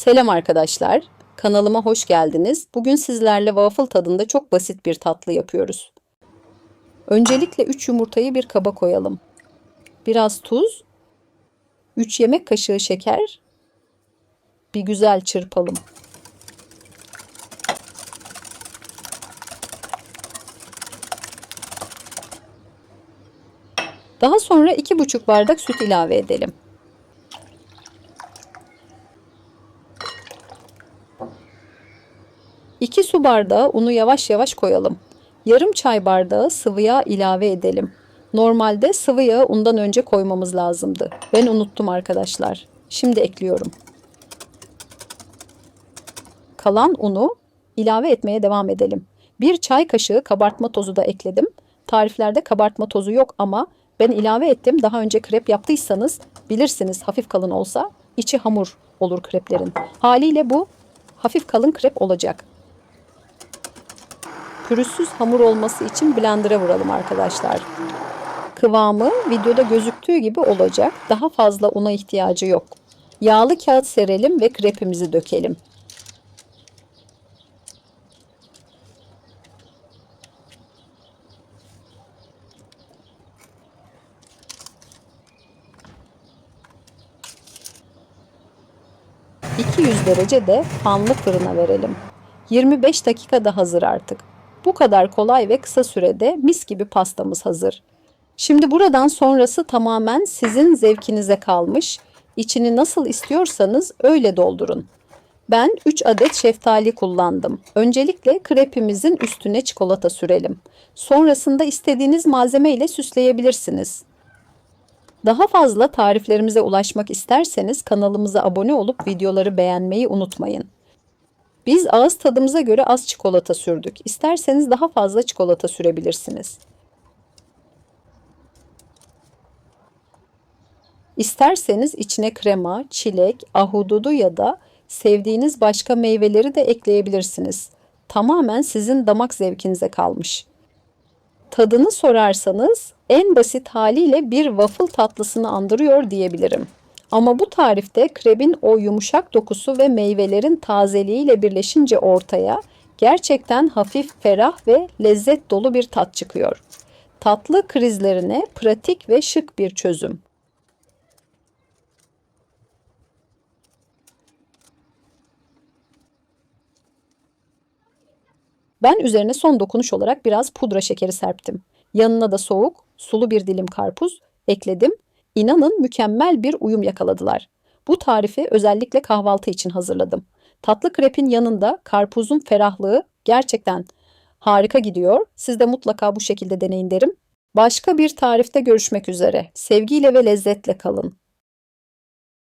Selam arkadaşlar. Kanalıma hoş geldiniz. Bugün sizlerle waffle tadında çok basit bir tatlı yapıyoruz. Öncelikle 3 yumurtayı bir kaba koyalım. Biraz tuz, 3 yemek kaşığı şeker. Bir güzel çırpalım. Daha sonra 2,5 bardak süt ilave edelim. İki su bardağı unu yavaş yavaş koyalım. Yarım çay bardağı sıvı yağ ilave edelim. Normalde sıvı yağı undan önce koymamız lazımdı. Ben unuttum arkadaşlar. Şimdi ekliyorum. Kalan unu ilave etmeye devam edelim. Bir çay kaşığı kabartma tozu da ekledim. Tariflerde kabartma tozu yok ama ben ilave ettim. Daha önce krep yaptıysanız bilirsiniz hafif kalın olsa içi hamur olur kreplerin. Haliyle bu hafif kalın krep olacak. Pürüzsüz hamur olması için blender'a vuralım arkadaşlar. Kıvamı videoda gözüktüğü gibi olacak. Daha fazla una ihtiyacı yok. Yağlı kağıt serelim ve krepimizi dökelim. ...200 derecede fanlı fırına verelim. 25 dakikada hazır artık. Bu kadar kolay ve kısa sürede mis gibi pastamız hazır. Şimdi buradan sonrası tamamen sizin zevkinize kalmış. İçini nasıl istiyorsanız öyle doldurun. Ben 3 adet şeftali kullandım. Öncelikle krepimizin üstüne çikolata sürelim. Sonrasında istediğiniz malzeme ile süsleyebilirsiniz. Daha fazla tariflerimize ulaşmak isterseniz kanalımıza abone olup videoları beğenmeyi unutmayın. Biz ağız tadımıza göre az çikolata sürdük. İsterseniz daha fazla çikolata sürebilirsiniz. İsterseniz içine krema, çilek, ahududu ya da sevdiğiniz başka meyveleri de ekleyebilirsiniz. Tamamen sizin damak zevkinize kalmış. Tadını sorarsanız en basit haliyle bir waffle tatlısını andırıyor diyebilirim. Ama bu tarifte krebin o yumuşak dokusu ve meyvelerin tazeliğiyle birleşince ortaya gerçekten hafif, ferah ve lezzet dolu bir tat çıkıyor. Tatlı krizlerine pratik ve şık bir çözüm. Ben üzerine son dokunuş olarak biraz pudra şekeri serptim. Yanına da soğuk, sulu bir dilim karpuz ekledim İnanın mükemmel bir uyum yakaladılar. Bu tarifi özellikle kahvaltı için hazırladım. Tatlı krepin yanında karpuzun ferahlığı gerçekten harika gidiyor. Siz de mutlaka bu şekilde deneyin derim. Başka bir tarifte görüşmek üzere. Sevgiyle ve lezzetle kalın.